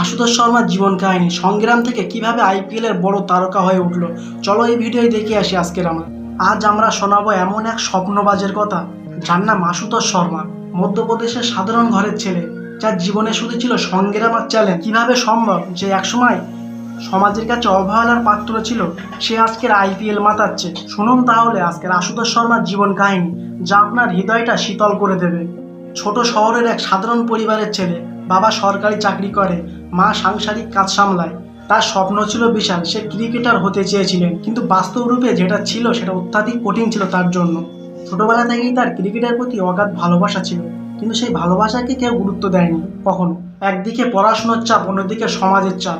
আশুতোষ শর্মার জীবন কাহিনী। সংগ্রাম থেকে কীভাবে আইপিএল এর বড় তারকা হয়ে উঠল, চলো এই ভিডিওই দেখে আসি আজকের আমরা। আজ আমরা শোনাবো এমন এক স্বপ্নবাজের কথা, যার নাম আশুতোষ শর্মা, মধ্যপ্রদেশের সাধারণ ঘরের ছেলে, যার জীবনে শুধু ছিল সংগ্রাম আর চ্যালেঞ্জ। কীভাবে সম্ভব যে একসময় সমাজের কাছে অবহেলার পাত্র ছিল, সে আজকের আইপিএল মাতাচ্ছে। শুনুন তাহলে আজকের আশুতোষ শর্মার জীবন কাহিনী, যা আপনার হৃদয়টা শীতল করে দেবে। ছোট শহরের এক সাধারণ পরিবারের ছেলে, বাবা সরকারি চাকরি করে মা সাংসারিক কাজ সামলায়। তার স্বপ্ন ছিল বিশাল, সে ক্রিকেটার হতে চেয়েছিলেন। কিন্তু বাস্তব রূপে যেটা ছিল, সেটা অত্যাধিক কঠিন ছিল তার জন্য। ছোটবেলা থেকেই তার ক্রিকেটের প্রতি অগাধ ভালোবাসা ছিল। কিন্তু সেই ভালোবাসাকে কেউ গুরুত্ব দেয়নি, কখনো। একদিকে পড়াশোনার চাপ, অন্যদিকে সমাজের চাপ।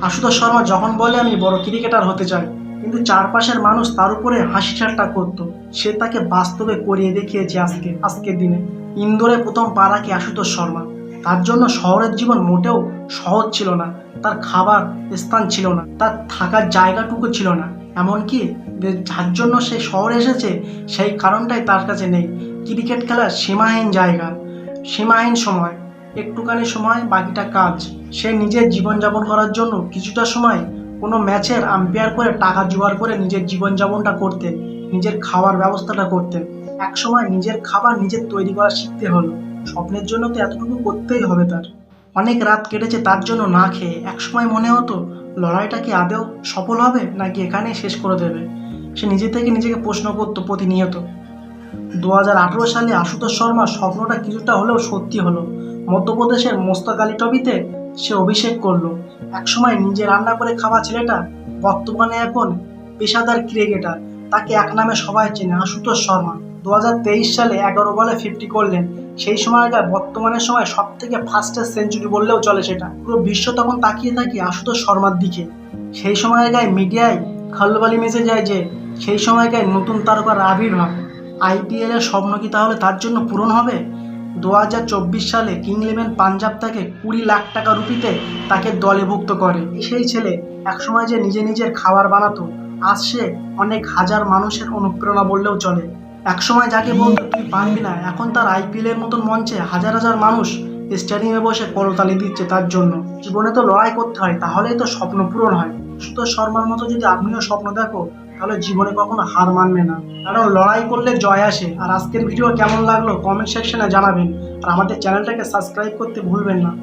আশুতোষ শর্মা যখন বলে, আমি বড় ক্রিকেটার হতে চাই, কিন্তু চারপাশের মানুষ তার উপরে হাসি ঠাট্টা করত। সে তাকে বাস্তবে করিয়ে দেখিয়েছে আজকে, আজকের দিনে। ইন্দোরে প্রথম পা রাখে আশুতোষ শর্মা। তার জন্য শহরের জীবন মোটেও সহজ ছিল না। তার খাবার স্থান ছিল না। তার থাকার জায়গাটুকু ছিল না। এমনকি যার জন্য সে শহরে এসেছে, সেই কারণটাই তার কাছে নেই। ক্রিকেট খেলার সীমাহীন জায়গা, সীমাহীন সময়, একটুখানি সময়, বাকিটা কাজ। সে নিজের জীবনযাপন করার জন্য কিছুটা সময় কোনো ম্যাচের আম্পায়ার করে টাকা জোগাড় করে নিজের জীবনযাপনটা করতেন, নিজের খাওয়ার ব্যবস্থাটা করতেন। একসময় নিজের খাবার নিজের তৈরি করা শিখতে হলো। স্বপ্নের জন্য তো এতটুকু করতেই হবে তার। অনেক রাত কেটেছে তার জন্য না খেয়ে। একসময় মনে হতো, লড়াইটা কি আদেও সফল হবে নাকি এখানেই শেষ করে দেবে? সে নিজে থেকে নিজেকে প্রশ্ন করতো প্রতিনিয়ত। দু হাজার আঠেরো সালে আশুতোষ শর্মার স্বপ্নটা কিছুটা হলেও সত্যি হলো। মধ্যপ্রদেশের মোস্তাক আলী টবিতে সে অভিষেক করল। একসময় নিজে রান্না করে খাওয়া ছেলেটা বর্তমানে এখন পেশাদার ক্রিকেটার। তাকে এক নামে সবাই চেনে, আশুতোষ শর্মা। দু হাজার তেইশ সালে এগারো বলে ফিফটি করলেন। সেই সময়কার বর্তমানের সময় সব থেকে ফাস্টেস্ট সেঞ্চুরি বললেও চলে সেটা। পুরো বিশ্ব তখন তাকিয়ে থাকি আশুতোষ শর্মার দিকে। সেই সময়কার মিডিয়ায় খলবালি মেসে যায় যে, সেই সময়কার নতুন তারকার আবির্ভাব আইপিএল এর স্বপ্ন কি তাহলে তার জন্য পূরণ হবে? দু হাজার চব্বিশ সালে কিং ইলেভেন পাঞ্জাব তাকে কুড়ি লাখ টাকা রুপিতে তাকে দলেভুক্ত করে। সেই ছেলে একসময় যে নিজে নিজের খাবার বানাতো, আজ সে অনেক হাজার মানুষের অনুপ্রেরণা বললেও চলে। একসময় যাকে বলতো, তুই পারবি না। এখন তার আইপিএল এর মতন মঞ্চে হাজার হাজার মানুষ স্টেডিয়ামে বসে করতালি দিচ্ছে তার জন্য। জীবনে তো লড়াই করতে হয়, তাহলেই তো স্বপ্ন পূরণ হয়। সুতো শর্মার মতো যদি আপনিও স্বপ্ন দেখো, তাহলে জীবনে কখনো হার মানবে না। কারণ লড়াই করলে জয় আসে। আর আজকের ভিডিও কেমন লাগল কমেন্ট সেকশনে জানাবেন। আর আমাদের চ্যানেলটাকে সাবস্ক্রাইব করতে ভুলবেন না।